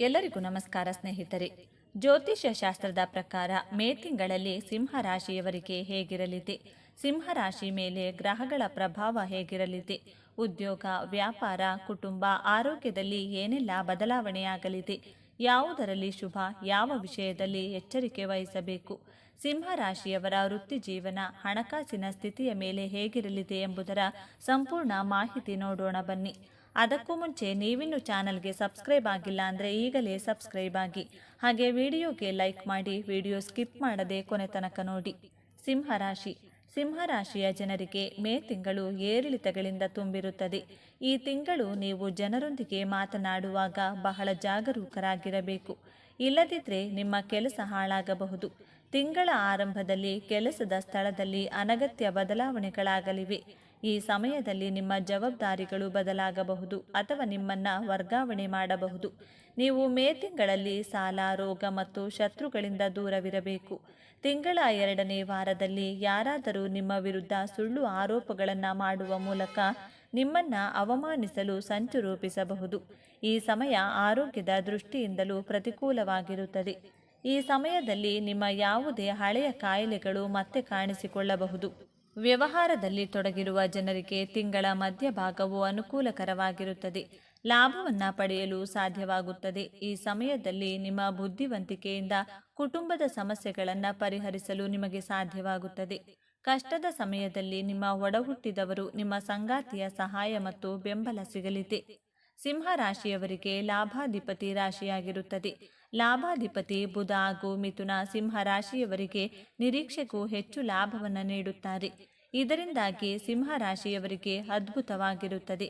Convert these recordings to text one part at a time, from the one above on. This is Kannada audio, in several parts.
ಎಲ್ಲರಿಗೂ ನಮಸ್ಕಾರ ಸ್ನೇಹಿತರೆ. ಜ್ಯೋತಿಷ್ಯ ಶಾಸ್ತ್ರದ ಪ್ರಕಾರ ಮೇ ತಿಂಗಳಲ್ಲಿ ಸಿಂಹ ರಾಶಿಯವರಿಗೆ ಹೇಗಿರಲಿದೆ? ಸಿಂಹ ರಾಶಿ ಮೇಲೆ ಗ್ರಹಗಳ ಪ್ರಭಾವ ಹೇಗಿರಲಿದೆ? ಉದ್ಯೋಗ, ವ್ಯಾಪಾರ, ಕುಟುಂಬ, ಆರೋಗ್ಯದಲ್ಲಿ ಏನೆಲ್ಲ ಬದಲಾವಣೆಯಾಗಲಿದೆ? ಯಾವುದರಲ್ಲಿ ಶುಭ, ಯಾವ ವಿಷಯದಲ್ಲಿ ಎಚ್ಚರಿಕೆ ವಹಿಸಬೇಕು? ಸಿಂಹ ರಾಶಿಯವರ ವೃತ್ತಿ ಜೀವನ ಹಣಕಾಸಿನ ಸ್ಥಿತಿಯ ಮೇಲೆ ಹೇಗಿರಲಿದೆ ಎಂಬುದರ ಸಂಪೂರ್ಣ ಮಾಹಿತಿ ನೋಡೋಣ ಬನ್ನಿ. ಅದಕ್ಕೂ ಮುಂಚೆ ನೀವಿನ್ನು ಚಾನಲ್ಗೆ ಸಬ್ಸ್ಕ್ರೈಬ್ ಆಗಿಲ್ಲ ಅಂದರೆ ಈಗಲೇ ಸಬ್ಸ್ಕ್ರೈಬ್ ಆಗಿ. ಹಾಗೆ ವಿಡಿಯೋಗೆ ಲೈಕ್ ಮಾಡಿ, ವಿಡಿಯೋ ಸ್ಕಿಪ್ ಮಾಡದೆ ಕೊನೆ ತನಕ ನೋಡಿ. ಸಿಂಹರಾಶಿ ಸಿಂಹರಾಶಿಯ ಜನರಿಗೆ ಮೇ ತಿಂಗಳು ಏರಿಳಿತಗಳಿಂದ ತುಂಬಿರುತ್ತದೆ. ಈ ತಿಂಗಳು ನೀವು ಜನರೊಂದಿಗೆ ಮಾತನಾಡುವಾಗ ಬಹಳ ಜಾಗರೂಕರಾಗಿರಬೇಕು. ಇಲ್ಲದಿದ್ದರೆ ನಿಮ್ಮ ಕೆಲಸ ಹಾಳಾಗಬಹುದು. ತಿಂಗಳ ಆರಂಭದಲ್ಲಿ ಕೆಲಸದ ಸ್ಥಳದಲ್ಲಿ ಅನಗತ್ಯ ಬದಲಾವಣೆಗಳಾಗಲಿವೆ. ಈ ಸಮಯದಲ್ಲಿ ನಿಮ್ಮ ಜವಾಬ್ದಾರಿಗಳು ಬದಲಾಗಬಹುದು ಅಥವಾ ನಿಮ್ಮನ್ನು ವರ್ಗಾವಣೆ ಮಾಡಬಹುದು. ನೀವು ಮೇ ತಿಂಗಳಲ್ಲಿ ಸಾಲ, ರೋಗ ಮತ್ತು ಶತ್ರುಗಳಿಂದ ದೂರವಿರಬೇಕು. ತಿಂಗಳ ಎರಡನೇ ವಾರದಲ್ಲಿ ಯಾರಾದರೂ ನಿಮ್ಮ ವಿರುದ್ಧ ಸುಳ್ಳು ಆರೋಪಗಳನ್ನು ಮಾಡುವ ಮೂಲಕ ನಿಮ್ಮನ್ನು ಅವಮಾನಿಸಲು ಸಂಚು ರೂಪಿಸಬಹುದು. ಈ ಸಮಯ ಆರೋಗ್ಯದ ದೃಷ್ಟಿಯಿಂದಲೂ ಪ್ರತಿಕೂಲವಾಗಿರುತ್ತದೆ. ಈ ಸಮಯದಲ್ಲಿ ನಿಮ್ಮ ಯಾವುದೇ ಹಳೆಯ ಕಾಯಿಲೆಗಳು ಮತ್ತೆ ಕಾಣಿಸಿಕೊಳ್ಳಬಹುದು. ವ್ಯವಹಾರದಲ್ಲಿ ತೊಡಗಿರುವ ಜನರಿಗೆ ತಿಂಗಳ ಮಧ್ಯಭಾಗವು ಅನುಕೂಲಕರವಾಗಿರುತ್ತದೆ. ಲಾಭವನ್ನು ಪಡೆಯಲು ಸಾಧ್ಯವಾಗುತ್ತದೆ. ಈ ಸಮಯದಲ್ಲಿ ನಿಮ್ಮ ಬುದ್ಧಿವಂತಿಕೆಯಿಂದ ಕುಟುಂಬದ ಸಮಸ್ಯೆಗಳನ್ನು ಪರಿಹರಿಸಲು ನಿಮಗೆ ಸಾಧ್ಯವಾಗುತ್ತದೆ. ಕಷ್ಟದ ಸಮಯದಲ್ಲಿ ನಿಮ್ಮ ಒಡಹುಟ್ಟಿದವರು ನಿಮ್ಮ ಸಂಗಾತಿಯ ಸಹಾಯ ಮತ್ತು ಬೆಂಬಲ ಸಿಗಲಿದೆ. ಸಿಂಹ ರಾಶಿಯವರಿಗೆ ಲಾಭಾಧಿಪತಿ ರಾಶಿಯಾಗಿರುತ್ತದೆ. ಲಾಭಾಧಿಪತಿ ಬುಧ ಹಾಗೂ ಮಿಥುನ ಸಿಂಹ ರಾಶಿಯವರಿಗೆ ನಿರೀಕ್ಷೆಗೂ ಹೆಚ್ಚು ಲಾಭವನ್ನು ನೀಡುತ್ತಾರೆ. ಇದರಿಂದಾಗಿ ಸಿಂಹ ರಾಶಿಯವರಿಗೆ ಅದ್ಭುತವಾಗಿರುತ್ತದೆ.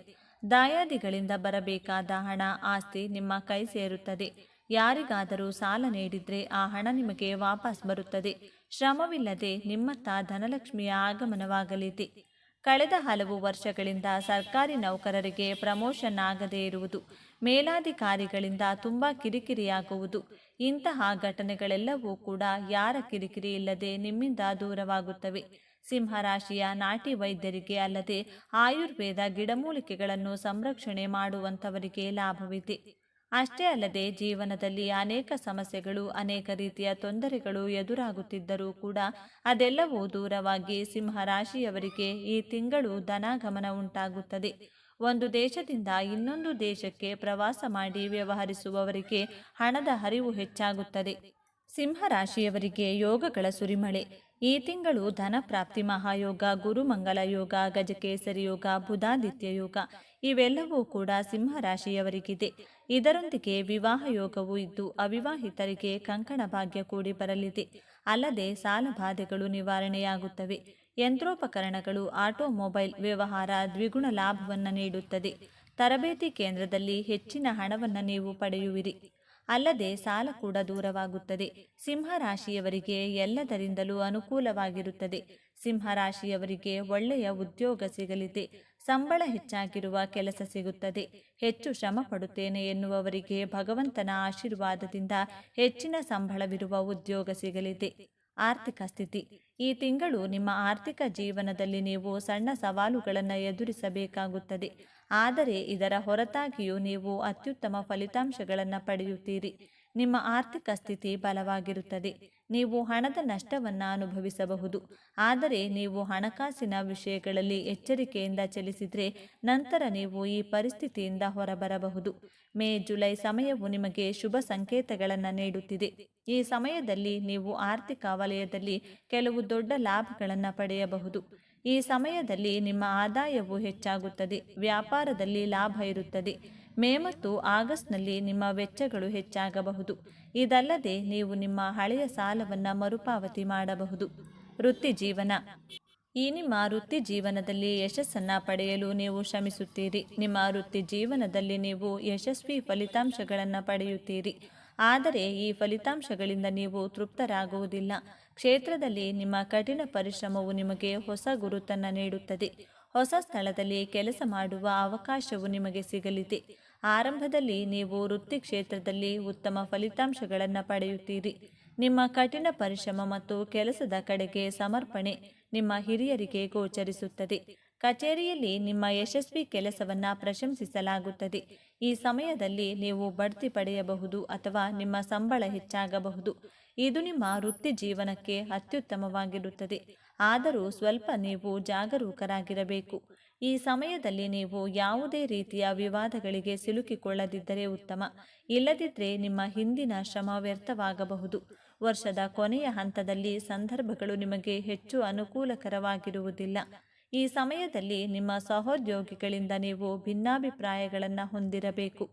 ದಾಯಾದಿಗಳಿಂದ ಬರಬೇಕಾದ ಹಣ, ಆಸ್ತಿ ನಿಮ್ಮ ಕೈ ಸೇರುತ್ತದೆ. ಯಾರಿಗಾದರೂ ಸಾಲ ನೀಡಿದ್ರೆ ಆ ಹಣ ನಿಮಗೆ ವಾಪಸ್ ಬರುತ್ತದೆ. ಶ್ರಮವಿಲ್ಲದೆ ನಿಮ್ಮತ್ತ ಧನಲಕ್ಷ್ಮಿಯ ಆಗಮನವಾಗಲಿದೆ. ಕಳೆದ ಹಲವು ವರ್ಷಗಳಿಂದ ಸರ್ಕಾರಿ ನೌಕರರಿಗೆ ಪ್ರಮೋಷನ್ ಆಗದೇ ಇರುವುದು, ಮೇಲಾಧಿಕಾರಿಗಳಿಂದ ತುಂಬ ಕಿರಿಕಿರಿಯಾಗುವುದು. ಇಂತಹ ಘಟನೆಗಳೆಲ್ಲವೂ ಕೂಡ ಯಾರ ಕಿರಿಕಿರಿ ಇಲ್ಲದೆ ನಿಮ್ಮಿಂದ ದೂರವಾಗುತ್ತವೆ. ಸಿಂಹರಾಶಿಯ ನಾಟಿ ವೈದ್ಯರಿಗೆ ಅಲ್ಲದೆ ಆಯುರ್ವೇದ ಗಿಡಮೂಲಿಕೆಗಳನ್ನು ಸಂರಕ್ಷಣೆ ಮಾಡುವಂಥವರಿಗೆ ಲಾಭವಿದೆ. ಅಷ್ಟೇ ಅಲ್ಲದೆ ಜೀವನದಲ್ಲಿ ಅನೇಕ ಸಮಸ್ಯೆಗಳು, ಅನೇಕ ರೀತಿಯ ತೊಂದರೆಗಳು ಎದುರಾಗುತ್ತಿದ್ದರೂ ಕೂಡ ಅದೆಲ್ಲವೂ ದೂರವಾಗಿ ಸಿಂಹರಾಶಿಯವರಿಗೆ ಈ ತಿಂಗಳು ಧನಾಗಮನ ಉಂಟಾಗುತ್ತದೆ. ಒಂದು ದೇಶದಿಂದ ಇನ್ನೊಂದು ದೇಶಕ್ಕೆ ಪ್ರವಾಸ ಮಾಡಿ ವ್ಯವಹರಿಸುವವರಿಗೆ ಹಣದ ಹರಿವು ಹೆಚ್ಚಾಗುತ್ತದೆ. ಸಿಂಹರಾಶಿಯವರಿಗೆ ಯೋಗಗಳ ಸುರಿಮಳೆ. ಈ ತಿಂಗಳು ಧನ ಪ್ರಾಪ್ತಿ ಮಹಾಯೋಗ, ಗುರುಮಂಗಲ ಯೋಗ, ಗಜಕೇಸರಿ ಯೋಗ, ಬುಧಾದಿತ್ಯ ಯೋಗ ಇವೆಲ್ಲವೂ ಕೂಡ ಸಿಂಹ ರಾಶಿಯವರಿಗಿದೆ ಇದರೊಂದಿಗೆ ವಿವಾಹ ಯೋಗವೂ ಇದ್ದು ಅವಿವಾಹಿತರಿಗೆ ಕಂಕಣ ಭಾಗ್ಯ ಕೂಡಿ ಬರಲಿದೆ. ಅಲ್ಲದೆ ಸಾಲ ಬಾಧೆಗಳು ನಿವಾರಣೆಯಾಗುತ್ತವೆ. ಯಂತ್ರೋಪಕರಣಗಳು, ಆಟೋಮೊಬೈಲ್ ವ್ಯವಹಾರ ದ್ವಿಗುಣ ಲಾಭವನ್ನು ನೀಡುತ್ತದೆ. ತರಬೇತಿ ಕೇಂದ್ರದಲ್ಲಿ ಹೆಚ್ಚಿನ ಹಣವನ್ನು ನೀವು ಪಡೆಯುವಿರಿ. ಅಲ್ಲದೆ ಸಾಲ ಕೂಡ ದೂರವಾಗುತ್ತದೆ. ಸಿಂಹರಾಶಿಯವರಿಗೆ ಎಲ್ಲದರಿಂದಲೂ ಅನುಕೂಲವಾಗಿರುತ್ತದೆ. ಸಿಂಹರಾಶಿಯವರಿಗೆ ಒಳ್ಳೆಯ ಉದ್ಯೋಗ ಸಿಗಲಿದೆ. ಸಂಬಳ ಹೆಚ್ಚಾಗಿರುವ ಕೆಲಸ ಸಿಗುತ್ತದೆ. ಹೆಚ್ಚು ಶ್ರಮ ಪಡುತ್ತೇನೆ ಎನ್ನುವವರಿಗೆ ಭಗವಂತನ ಆಶೀರ್ವಾದದಿಂದ ಹೆಚ್ಚಿನ ಸಂಬಳವಿರುವ ಉದ್ಯೋಗ ಸಿಗಲಿದೆ. ಆರ್ಥಿಕ ಸ್ಥಿತಿ. ಈ ತಿಂಗಳು ನಿಮ್ಮ ಆರ್ಥಿಕ ಜೀವನದಲ್ಲಿ ನೀವು ಸಣ್ಣ ಸವಾಲುಗಳನ್ನು ಎದುರಿಸಬೇಕಾಗುತ್ತದೆ. ಆದರೆ ಇದರ ಹೊರತಾಗಿಯೂ ನೀವು ಅತ್ಯುತ್ತಮ ಫಲಿತಾಂಶಗಳನ್ನು ಪಡೆಯುತ್ತೀರಿ. ನಿಮ್ಮ ಆರ್ಥಿಕ ಸ್ಥಿತಿ ಬಲವಾಗಿರುತ್ತದೆ. ನೀವು ಹಣದ ನಷ್ಟವನ್ನು ಅನುಭವಿಸಬಹುದು. ಆದರೆ ನೀವು ಹಣಕಾಸಿನ ವಿಷಯಗಳಲ್ಲಿ ಎಚ್ಚರಿಕೆಯಿಂದ ಚಲಿಸಿದರೆ ನಂತರ ನೀವು ಈ ಪರಿಸ್ಥಿತಿಯಿಂದ ಹೊರಬರಬಹುದು. ಮೇ, ಜುಲೈ ಸಮಯವು ನಿಮಗೆ ಶುಭ ಸಂಕೇತಗಳನ್ನು ನೀಡುತ್ತಿದೆ. ಈ ಸಮಯದಲ್ಲಿ ನೀವು ಆರ್ಥಿಕ ವಲಯದಲ್ಲಿ ಕೆಲವು ದೊಡ್ಡ ಲಾಭಗಳನ್ನು ಪಡೆಯಬಹುದು. ಈ ಸಮಯದಲ್ಲಿ ನಿಮ್ಮ ಆದಾಯವು ಹೆಚ್ಚಾಗುತ್ತದೆ. ವ್ಯಾಪಾರದಲ್ಲಿ ಲಾಭ ಇರುತ್ತದೆ. ಮೇ ಮತ್ತು ಆಗಸ್ಟ್ನಲ್ಲಿ ನಿಮ್ಮ ವೆಚ್ಚಗಳು ಹೆಚ್ಚಾಗಬಹುದು. ಇದಲ್ಲದೆ ನೀವು ನಿಮ್ಮ ಹಳೆಯ ಸಾಲವನ್ನು ಮರುಪಾವತಿ ಮಾಡಬಹುದು. ವೃತ್ತಿ ಜೀವನ ಈ ನಿಮ್ಮ ವೃತ್ತಿ ಜೀವನದಲ್ಲಿ ಯಶಸ್ಸನ್ನು ಪಡೆಯಲು ನೀವು ಶ್ರಮಿಸುತ್ತೀರಿ. ನಿಮ್ಮ ವೃತ್ತಿ ಜೀವನದಲ್ಲಿ ನೀವು ಯಶಸ್ವಿ ಫಲಿತಾಂಶಗಳನ್ನು ಪಡೆಯುತ್ತೀರಿ. ಆದರೆ ಈ ಫಲಿತಾಂಶಗಳಿಂದ ನೀವು ತೃಪ್ತರಾಗುವುದಿಲ್ಲ. ಕ್ಷೇತ್ರದಲ್ಲಿ ನಿಮ್ಮ ಕಠಿಣ ಪರಿಶ್ರಮವು ನಿಮಗೆ ಹೊಸ ಗುರುತನ್ನು ನೀಡುತ್ತದೆ. ಹೊಸ ಸ್ಥಳದಲ್ಲಿ ಕೆಲಸ ಮಾಡುವ ಅವಕಾಶವು ನಿಮಗೆ ಸಿಗಲಿದೆ. ಆರಂಭದಲ್ಲಿ ನೀವು ವೃತ್ತಿ ಕ್ಷೇತ್ರದಲ್ಲಿ ಉತ್ತಮ ಫಲಿತಾಂಶಗಳನ್ನು ಪಡೆಯುತ್ತೀರಿ. ನಿಮ್ಮ ಕಠಿಣ ಪರಿಶ್ರಮ ಮತ್ತು ಕೆಲಸದ ಕಡೆಗೆ ಸಮರ್ಪಣೆ ನಿಮ್ಮ ಹಿರಿಯರಿಗೆ ಗೋಚರಿಸುತ್ತದೆ. ಕಚೇರಿಯಲ್ಲಿ ನಿಮ್ಮ ಯಶಸ್ವಿ ಕೆಲಸವನ್ನು ಪ್ರಶಂಸಿಸಲಾಗುತ್ತದೆ. ಈ ಸಮಯದಲ್ಲಿ ನೀವು ಬಡ್ತಿ ಪಡೆಯಬಹುದು ಅಥವಾ ನಿಮ್ಮ ಸಂಬಳ ಹೆಚ್ಚಾಗಬಹುದು. ಇದು ನಿಮ್ಮ ವೃತ್ತಿ ಜೀವನಕ್ಕೆ ಅತ್ಯುತ್ತಮವಾಗಿರುತ್ತದೆ. ಆದರೂ ಸ್ವಲ್ಪ ನೀವು ಜಾಗರೂಕರಾಗಿರಬೇಕು. ಈ ಸಮಯದಲ್ಲಿ ನೀವು ಯಾವುದೇ ರೀತಿಯ ವಿವಾದಗಳಿಗೆ ಸಿಲುಕಿಕೊಳ್ಳದಿದ್ದರೆ ಉತ್ತಮ. ಇಲ್ಲದಿದ್ದರೆ ನಿಮ್ಮ ಹಿಂದಿನ ಶ್ರಮ ವ್ಯರ್ಥವಾಗಬಹುದು. ವರ್ಷದ ಕೊನೆಯ ಹಂತದಲ್ಲಿ ಸಂದರ್ಭಗಳು ನಿಮಗೆ ಹೆಚ್ಚು ಅನುಕೂಲಕರವಾಗಿರುವುದಿಲ್ಲ. ಈ ಸಮಯದಲ್ಲಿ ನಿಮ್ಮ ಸಹೋದ್ಯೋಗಿಗಳಿಂದ ನೀವು ಭಿನ್ನಾಭಿಪ್ರಾಯಗಳನ್ನು ಹೊಂದಿರಬೇಕು.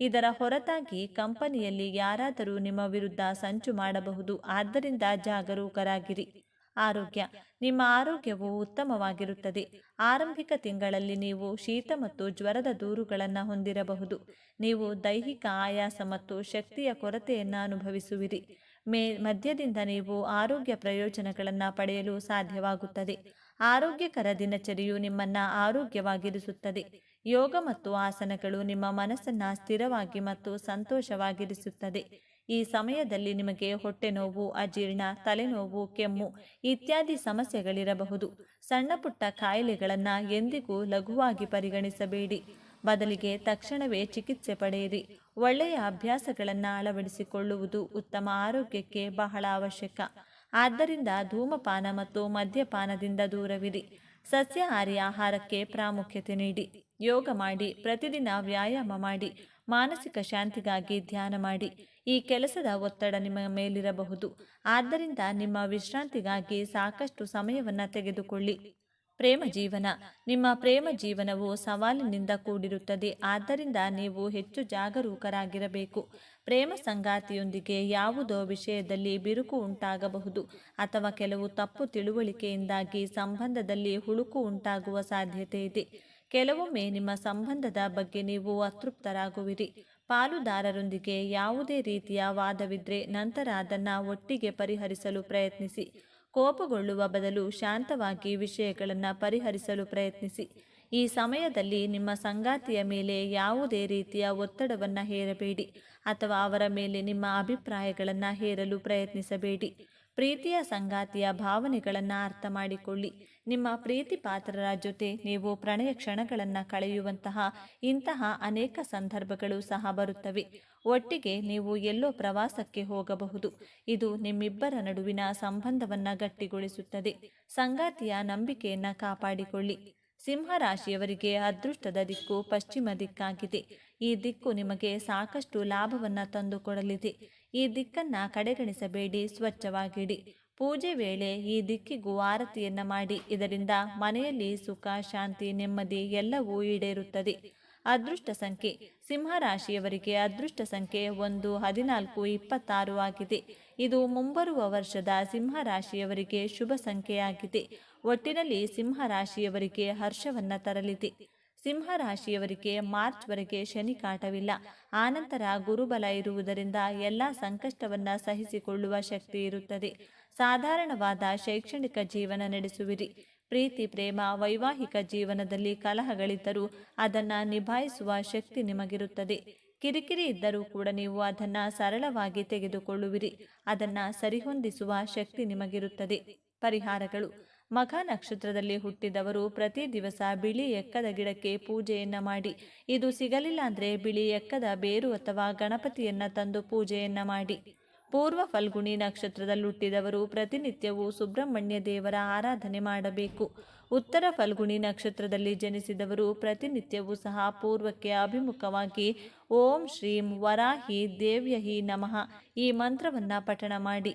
ಇದರ ಹೊರತಾಗಿ ಕಂಪನಿಯಲ್ಲಿ ಯಾರಾದರೂ ನಿಮ್ಮ ವಿರುದ್ಧ ಸಂಚು ಮಾಡಬಹುದು. ಆದ್ದರಿಂದ ಜಾಗರೂಕರಾಗಿರಿ. ಆರೋಗ್ಯ. ನಿಮ್ಮ ಆರೋಗ್ಯವು ಉತ್ತಮವಾಗಿರುತ್ತದೆ. ಆರಂಭಿಕ ತಿಂಗಳಲ್ಲಿ ನೀವು ಶೀತ ಮತ್ತು ಜ್ವರದ ದೂರುಗಳನ್ನು ಹೊಂದಿರಬಹುದು. ನೀವು ದೈಹಿಕ ಆಯಾಸ ಮತ್ತು ಶಕ್ತಿಯ ಕೊರತೆಯನ್ನು ಅನುಭವಿಸುವಿರಿ. ಮೇ, ಮಧ್ಯದಿಂದ ನೀವು ಆರೋಗ್ಯ ಪ್ರಯೋಜನಗಳನ್ನು ಪಡೆಯಲು ಸಾಧ್ಯವಾಗುತ್ತದೆ. ಆರೋಗ್ಯಕರ ದಿನಚರಿಯು ನಿಮ್ಮನ್ನು ಆರೋಗ್ಯವಾಗಿರಿಸುತ್ತದೆ. ಯೋಗ ಮತ್ತು ಆಸನಗಳು ನಿಮ್ಮ ಮನಸ್ಸನ್ನು ಸ್ಥಿರವಾಗಿ ಮತ್ತು ಸಂತೋಷವಾಗಿರಿಸುತ್ತದೆ. ಈ ಸಮಯದಲ್ಲಿ ನಿಮಗೆ ಹೊಟ್ಟೆ ನೋವು, ಅಜೀರ್ಣ, ತಲೆನೋವು, ಕೆಮ್ಮು ಇತ್ಯಾದಿ ಸಮಸ್ಯೆಗಳಿರಬಹುದು. ಸಣ್ಣ ಪುಟ್ಟ ಕಾಯಿಲೆಗಳನ್ನು ಎಂದಿಗೂ ಲಘುವಾಗಿ ಪರಿಗಣಿಸಬೇಡಿ. ಬದಲಿಗೆ ತಕ್ಷಣವೇ ಚಿಕಿತ್ಸೆ ಪಡೆಯಿರಿ. ಒಳ್ಳೆಯ ಅಭ್ಯಾಸಗಳನ್ನು ಅಳವಡಿಸಿಕೊಳ್ಳುವುದು ಉತ್ತಮ ಆರೋಗ್ಯಕ್ಕೆ ಬಹಳ ಅವಶ್ಯಕ. ಆದ್ದರಿಂದ ಧೂಮಪಾನ ಮತ್ತು ಮದ್ಯಪಾನದಿಂದ ದೂರವಿರಿ. ಸಸ್ಯಾಹಾರಿ ಆಹಾರಕ್ಕೆ ಪ್ರಾಮುಖ್ಯತೆ ನೀಡಿ. ಯೋಗ ಮಾಡಿ, ಪ್ರತಿದಿನ ವ್ಯಾಯಾಮ ಮಾಡಿ, ಮಾನಸಿಕ ಶಾಂತಿಗಾಗಿ ಧ್ಯಾನ ಮಾಡಿ. ಈ ಕೆಲಸದ ಒತ್ತಡ ನಿಮ್ಮ ಮೇಲಿರಬಹುದು. ಆದ್ದರಿಂದ ನಿಮ್ಮ ವಿಶ್ರಾಂತಿಗಾಗಿ ಸಾಕಷ್ಟು ಸಮಯವನ್ನು ತೆಗೆದುಕೊಳ್ಳಿ. ಪ್ರೇಮ ಜೀವನ. ನಿಮ್ಮ ಪ್ರೇಮ ಜೀವನವು ಸವಾಲಿನಿಂದ ಕೂಡಿರುತ್ತದೆ. ಆದ್ದರಿಂದ ನೀವು ಹೆಚ್ಚು ಜಾಗರೂಕರಾಗಿರಬೇಕು. ಪ್ರೇಮ ಸಂಗಾತಿಯೊಂದಿಗೆ ಯಾವುದೋ ವಿಷಯದಲ್ಲಿ ಬಿರುಕು ಉಂಟಾಗಬಹುದು ಅಥವಾ ಕೆಲವು ತಪ್ಪು ತಿಳುವಳಿಕೆಯಿಂದಾಗಿ ಸಂಬಂಧದಲ್ಲಿ ಹುಳುಕು ಉಂಟಾಗುವ ಸಾಧ್ಯತೆ ಇದೆ. ಕೆಲವೊಮ್ಮೆ ನಿಮ್ಮ ಸಂಬಂಧದ ಬಗ್ಗೆ ನೀವು ಅತೃಪ್ತರಾಗುವಿರಿ. ಪಾಲುದಾರರೊಂದಿಗೆ ಯಾವುದೇ ರೀತಿಯ ವಾದವಿದ್ರೆ ನಂತರ ಅದನ್ನು ಒಟ್ಟಿಗೆ ಪರಿಹರಿಸಲು ಪ್ರಯತ್ನಿಸಿ. ಕೋಪಗೊಳ್ಳುವ ಬದಲು ಶಾಂತವಾಗಿ ವಿಷಯಗಳನ್ನು ಪರಿಹರಿಸಲು ಪ್ರಯತ್ನಿಸಿ. ಈ ಸಮಯದಲ್ಲಿ ನಿಮ್ಮ ಸಂಗಾತಿಯ ಮೇಲೆ ಯಾವುದೇ ರೀತಿಯ ಒತ್ತಡವನ್ನು ಹೇರಬೇಡಿ ಅಥವಾ ಅವರ ಮೇಲೆ ನಿಮ್ಮ ಅಭಿಪ್ರಾಯಗಳನ್ನು ಹೇರಲು ಪ್ರಯತ್ನಿಸಬೇಡಿ. ಪ್ರೀತಿಯ ಸಂಗಾತಿಯ ಭಾವನೆಗಳನ್ನು ಅರ್ಥ ಮಾಡಿಕೊಳ್ಳಿ. ನಿಮ್ಮ ಪ್ರೀತಿ ಪಾತ್ರರ ಜೊತೆ ನೀವು ಪ್ರಣಯ ಕ್ಷಣಗಳನ್ನು ಕಳೆಯುವಂತಹ ಇಂತಹ ಅನೇಕ ಸಂದರ್ಭಗಳು ಸಹ ಬರುತ್ತವೆ. ಒಟ್ಟಿಗೆ ನೀವು ಎಲ್ಲೋ ಪ್ರವಾಸಕ್ಕೆ ಹೋಗಬಹುದು. ಇದು ನಿಮ್ಮಿಬ್ಬರ ನಡುವಿನ ಸಂಬಂಧವನ್ನು ಗಟ್ಟಿಗೊಳಿಸುತ್ತದೆ. ಸಂಗಾತಿಯ ನಂಬಿಕೆಯನ್ನು ಕಾಪಾಡಿಕೊಳ್ಳಿ. ಸಿಂಹರಾಶಿಯವರಿಗೆ ಅದೃಷ್ಟದ ದಿಕ್ಕು ಪಶ್ಚಿಮ ದಿಕ್ಕಾಗಿದೆ. ಈ ದಿಕ್ಕು ನಿಮಗೆ ಸಾಕಷ್ಟು ಲಾಭವನ್ನು ತಂದುಕೊಡಲಿದೆ. ಈ ದಿಕ್ಕನ್ನು ಕಡೆಗಣಿಸಬೇಡಿ, ಸ್ವಚ್ಛವಾಗಿಡಿ. ಪೂಜೆ ವೇಳೆ ಈ ದಿಕ್ಕಿಗೂ ಆರತಿಯನ್ನು ಮಾಡಿ. ಇದರಿಂದ ಮನೆಯಲ್ಲಿ ಸುಖ, ಶಾಂತಿ, ನೆಮ್ಮದಿ ಎಲ್ಲವೂ ಈಡೇರುತ್ತದೆ. ಅದೃಷ್ಟ ಸಂಖ್ಯೆ. ಸಿಂಹರಾಶಿಯವರಿಗೆ ಅದೃಷ್ಟ ಸಂಖ್ಯೆ ಒಂದು, ಹದಿನಾಲ್ಕು, ಇಪ್ಪತ್ತಾರು ಆಗಿದೆ. ಇದು ಮುಂಬರುವ ವರ್ಷದ ಸಿಂಹರಾಶಿಯವರಿಗೆ ಶುಭ ಸಂಖ್ಯೆಯಾಗಿದೆ. ಒಟ್ಟಿನಲ್ಲಿ ಸಿಂಹರಾಶಿಯವರಿಗೆ ಹರ್ಷವನ್ನ ತರಲಿದೆ. ಸಿಂಹರಾಶಿಯವರಿಗೆ ಮಾರ್ಚ್ವರೆಗೆ ಶನಿ ಕಾಟವಿಲ್ಲ ಆನಂತರ ಗುರುಬಲ ಇರುವುದರಿಂದ ಎಲ್ಲ ಸಂಕಷ್ಟವನ್ನ ಸಹಿಸಿಕೊಳ್ಳುವ ಶಕ್ತಿ ಇರುತ್ತದೆ. ಸಾಧಾರಣವಾದ ಶೈಕ್ಷಣಿಕ ಜೀವನ ನಡೆಸುವಿರಿ. ಪ್ರೀತಿ, ಪ್ರೇಮ, ವೈವಾಹಿಕ ಜೀವನದಲ್ಲಿ ಕಲಹಗಳಿದ್ದರೂ ಅದನ್ನು ನಿಭಾಯಿಸುವ ಶಕ್ತಿ ನಿಮಗಿರುತ್ತದೆ. ಕಿರಿಕಿರಿ ಇದ್ದರೂ ಕೂಡ ನೀವು ಅದನ್ನು ಸರಳವಾಗಿ ತೆಗೆದುಕೊಳ್ಳುವಿರಿ. ಅದನ್ನು ಸರಿಹೊಂದಿಸುವ ಶಕ್ತಿ ನಿಮಗಿರುತ್ತದೆ. ಪರಿಹಾರಗಳು. ಮಖ ನಕ್ಷತ್ರದಲ್ಲಿ ಹುಟ್ಟಿದವರು ಪ್ರತಿ ದಿವಸ ಬಿಳಿ ಎಕ್ಕದ ಗಿಡಕ್ಕೆ ಪೂಜೆಯನ್ನ ಮಾಡಿ. ಇದು ಸಿಗಲಿಲ್ಲ ಅಂದರೆ ಬಿಳಿ ಎಕ್ಕದ ಬೇರು ಅಥವಾ ಗಣಪತಿಯನ್ನ ತಂದು ಪೂಜೆಯನ್ನ ಮಾಡಿ. ಪೂರ್ವ ಫಲ್ಗುಣಿ ನಕ್ಷತ್ರದಲ್ಲಿ ಹುಟ್ಟಿದವರು ಪ್ರತಿನಿತ್ಯವೂ ಸುಬ್ರಹ್ಮಣ್ಯ ದೇವರ ಆರಾಧನೆ ಮಾಡಬೇಕು. ಉತ್ತರ ಫಲ್ಗುಣಿ ನಕ್ಷತ್ರದಲ್ಲಿ ಜನಿಸಿದವರು ಪ್ರತಿನಿತ್ಯವೂ ಸಹ ಪೂರ್ವಕ್ಕೆ ಅಭಿಮುಖವಾಗಿ ಓಂ ಶ್ರೀಂ ವರಾಹಿ ದೇವ್ಯಹಿ ನಮಃ ಈ ಮಂತ್ರವನ್ನು ಪಠಣ ಮಾಡಿ.